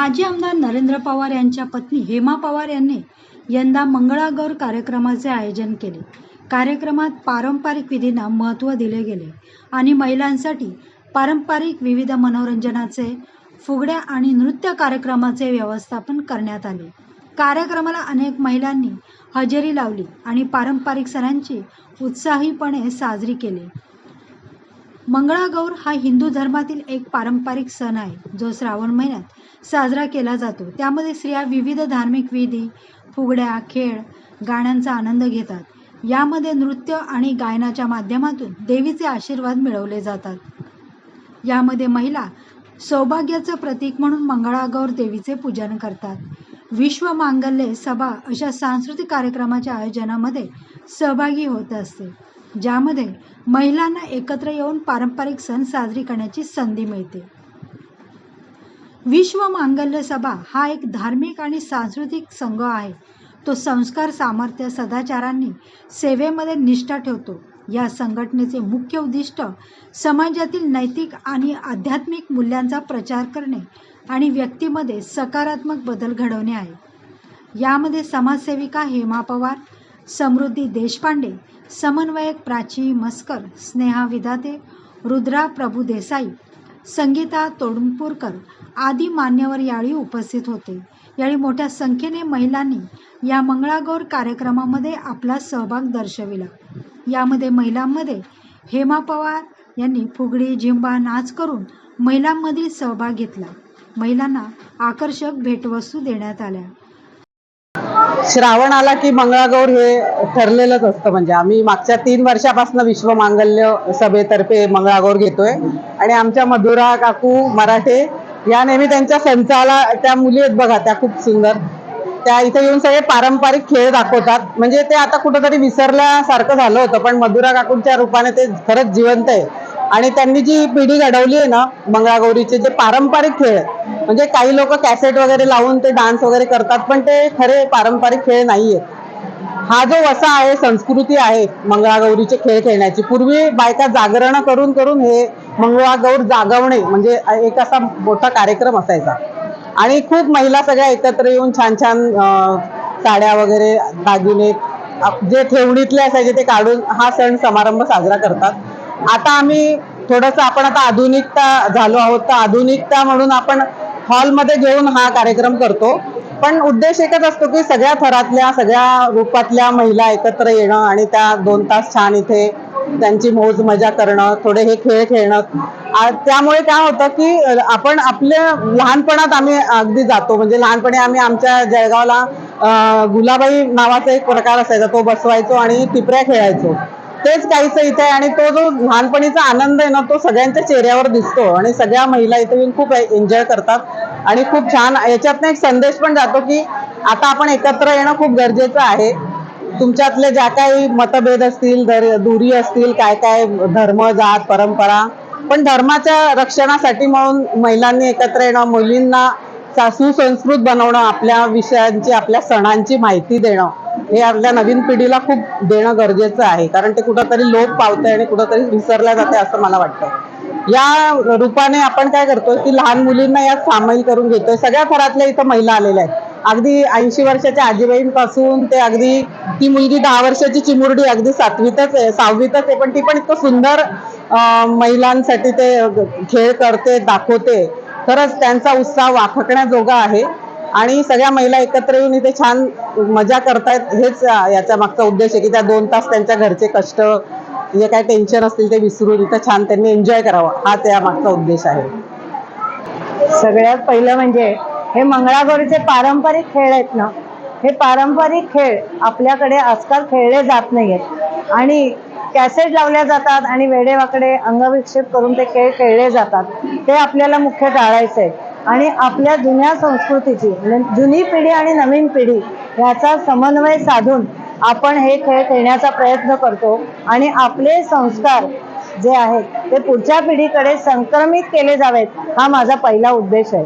माजी आमदार नरेंद्र पवार यांच्या पत्नी हेमा पवार यांनी यंदा मंगळागौर कार्यक्रमाचे आयोजन केले. कार्यक्रमात पारंपरिक विधींना महत्त्व दिले गेले आणि महिलांसाठी पारंपरिक विविध मनोरंजनाचे फुगड्या आणि नृत्य कार्यक्रमाचे व्यवस्थापन करण्यात आले. कार्यक्रमाला अनेक महिलांनी हजेरी लावली आणि पारंपरिक सणांची उत्साहीपणे साजरी केली. मंगळागौर हा हिंदू धर्मातील एक पारंपरिक सण आहे जो श्रावण महिन्यात साजरा केला जातो. त्यामध्ये स्त्रिया विविध धार्मिक विधी फुगड्या खेळ गाण्यांचा आनंद घेतात. यामध्ये नृत्य आणि गायनाच्या माध्यमातून देवीचे आशीर्वाद मिळवले जातात. यामध्ये महिला सौभाग्याचं प्रतीक म्हणून मंगळागौर देवीचे पूजन करतात. विश्व मांगल्य सभा अशा सांस्कृतिक कार्यक्रमाच्या आयोजनामध्ये सहभागी होत असते. ज्यामध्ये महिलांना एकत्र येऊन पारंपरिक सण साजरी करण्याची संधी मिळते. विश्व मांगल्य सभा हा एक धार्मिक आणि सांस्कृतिक संघ आहे. तो संस्कार सामर्थ्य सदाचारांनी सेवेमध्ये निष्ठा ठेवतो. या संघटनेचे मुख्य उद्दिष्ट समाजातील नैतिक आणि आध्यात्मिक मूल्यांचा प्रचार करणे आणि व्यक्तीमध्ये सकारात्मक बदल घडवणे आहे. यामध्ये समाजसेविका हेमा पवार समृद्धी देशपांडे समन्वयक प्राची मस्कर स्नेहा विदाते रुद्रा प्रभू देसाई संगीता तोडुंपूरकर आदी मान्यवर यावेळी उपस्थित होते. यावेळी मोठ्या संख्येने महिलांनी या मंगळागौर कार्यक्रमामध्ये आपला सहभाग दर्शविला. यामध्ये महिलांमध्ये हेमा पवार यांनी फुगडी झिंबा नाच करून महिलांमधील सहभाग घेतला. महिलांना आकर्षक भेटवस्तू देण्यात आल्या. श्रावण आला की मंगळागौर हे ठरलेलंच असतं. म्हणजे आम्ही मागच्या तीन वर्षापासून विश्व मांगल्य सभेतर्फे मंगळागौर घेतोय. आणि आमच्या मधुरा काकू मराठे या नेहमी त्यांच्या संचाला त्या मुली आहेत बघा त्या खूप सुंदर. त्या इथे येऊन सगळे पारंपरिक खेळ दाखवतात. म्हणजे ते आता कुठंतरी विसरल्यासारखं झालं होतं पण मधुरा काकूंच्या रूपाने ते खरंच जिवंत आहे. आणि त्यांनी जी पिढी घडवली आहे ना मंगळागौरीचे जे पारंपरिक खेळ आहेत, म्हणजे काही लोक कॅसेट वगैरे लावून ते डान्स वगैरे करतात पण ते खरे पारंपरिक खेळ नाहीये. हा जो वसा आहे संस्कृती आहे मंगळागौरीचे खेळ खेळण्याची पूर्वी बायका जागरण करून करून हे मंगळागौर जागवणे म्हणजे एक असा मोठा कार्यक्रम असायचा. आणि खूप महिला सगळ्या एकत्र येऊन छान छान साड्या वगैरे दागिने जे ठेवणीतले असायचे ते काढून हा सण समारंभ साजरा करतात. आता आम्ही थोडस आपण आता आधुनिकता झालो आहोत तर आधुनिकता म्हणून आपण हॉलमध्ये घेऊन हा कार्यक्रम करतो. पण उद्देश एकच असतो की सगळ्या थरातल्या सगळ्या रूपातल्या महिला एकत्र येणं आणि त्या दोन तास छान इथे त्यांची मौज मजा करणं थोडे हे खेळ खेळणं. त्यामुळे काय होतं की आपण आपल्या लहानपणात आम्ही अगदी जातो. म्हणजे लहानपणी आम्ही आमच्या जळगावला गुलाबाई नावाचा एक प्रकार असायचा. तो बसवायचो आणि टिपऱ्या खेळायचो. तेच काहीच इथे आहे. आणि तो जो लहानपणीचा आनंद आहे ना तो सगळ्यांच्या चेहऱ्यावर दिसतो. आणि सगळ्या महिला इथे येऊन खूप एन्जॉय करतात. आणि खूप छान याच्यातनं एक संदेश पण जातो की आता आपण एकत्र येणं खूप गरजेचं आहे. तुमच्यातले ज्या काही मतभेद असतील दुरी असतील काय काय धर्म जात परंपरा पण धर्माच्या रक्षणासाठी म्हणून महिलांनी एकत्र येणं मुलींना सुसंस्कृत बनवणं आपल्या विषयांची आपल्या सणांची माहिती देणं हे आपल्या नवीन पिढीला खूप देणं गरजेचं आहे कारण ते कुठंतरी लोप पावतंय आणि कुठंतरी विसरल्या जाते असं मला वाटतं या रूपाने आपण काय करतोय की लहान मुलींना यात सामील करून घेतोय. सगळ्या थरातल्या इथं महिला आलेल्या आहेत. अगदी ऐंशी वर्षाच्या आजीबाईंपासून ते अगदी ती मुलगी दहा वर्षाची चिमुरडी अगदी सातवीतच आहे सहावीतच आहे पण ती पण इतकं सुंदर महिलांसाठी ते खेळ करते दाखवते. खरंच त्यांचा उत्साह वाखकण्याजोगा आहे. आणि सगळ्या महिला एकत्र येऊन इथे छान मजा करतायत. हेच याचा मागचा उद्देश आहे की त्या दोन तास त्यांच्या घरचे कष्ट जे काय टेन्शन असतील ते विसरून इथं छान त्यांनी एन्जॉय करावं. हा त्या मागचा उद्देश आहे. सगळ्यात पहिलं म्हणजे हे मंगळागौरीचे पारंपरिक खेळ आहेत ना हे पारंपरिक खेळ आपल्याकडे आजकाल खेळले जात नाहीयेत. आणि कॅसेट लावल्या जातात आणि वेडेवाकडे अंगविक्षेप करून ते खेळ खेळले जातात. ते आपल्याला मुख्य टाळायचं आहे आणि आपल्या जुन्या संस्कृतीची म्हणजे जुनी पिढी आणि नवीन पिढी याचा समन्वय साधून आपण हे खेळ खेळण्याचा प्रयत्न करतो. आणि आपले संस्कार जे आहेत ते पुढच्या पिढीकडे संक्रमित केले जावेत हा माझा पहिला उद्देश आहे.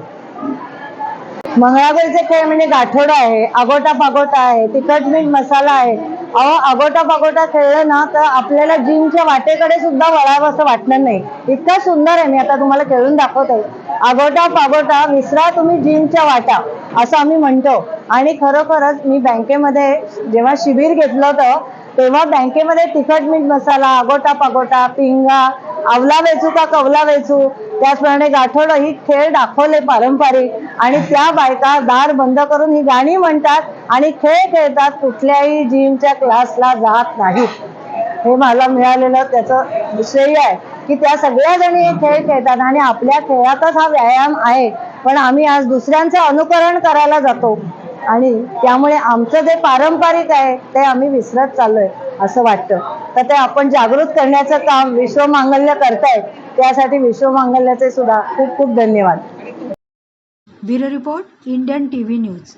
मंगळागौरचे खेळ म्हणजे गाठोडा आहे आगोटा पागोटा आहे तिखट मीठ मसाला आहे. अहो अगोटा पागोटा खेळलं ना तर आपल्याला जिमच्या वाटेकडे सुद्धा वळावं असं वाटणार नाही. इतकं सुंदर आहे मी आता तुम्हाला खेळून दाखवते. अगोटा पागोटा विसरा तुम्ही जिमच्या वाटा असं आम्ही म्हणतो. आणि खरोखरच मी बँकेमध्ये जेव्हा शिबिर घेतलं होतं तेव्हा बँकेमध्ये तिखट मीठ मसाला अगोटा पागोटा पिंगा आवला वेचू का कवला वेचू त्याचप्रमाणे गाठोड ही खेळ दाखवले पारंपरिक. आणि त्या बायका दार बंद करून ही गाणी म्हणतात आणि खेळ खेळतात कुठल्याही जिमच्या क्लासला जात नाहीत. हे मला मिळालेलं त्याचं श्रेय आहे. की त्या सगळ्या जणी खेळ खेळतात आणि आपल्या खेळातच हा व्यायाम आहे. पण आम्ही आज दुसऱ्यांचं अनुकरण करायला जातो. आणि त्यामुळे आमचं जे पारंपरिक आहे ते आम्ही विसरत चाललोय असं वाटतं. तर ते आपण जागृत करण्याचं काम विश्वमांगल्य करतायत. त्यासाठी विश्वमांगल्याचे सुद्धा खूप खूप धन्यवाद. Bureau report Indian TV news.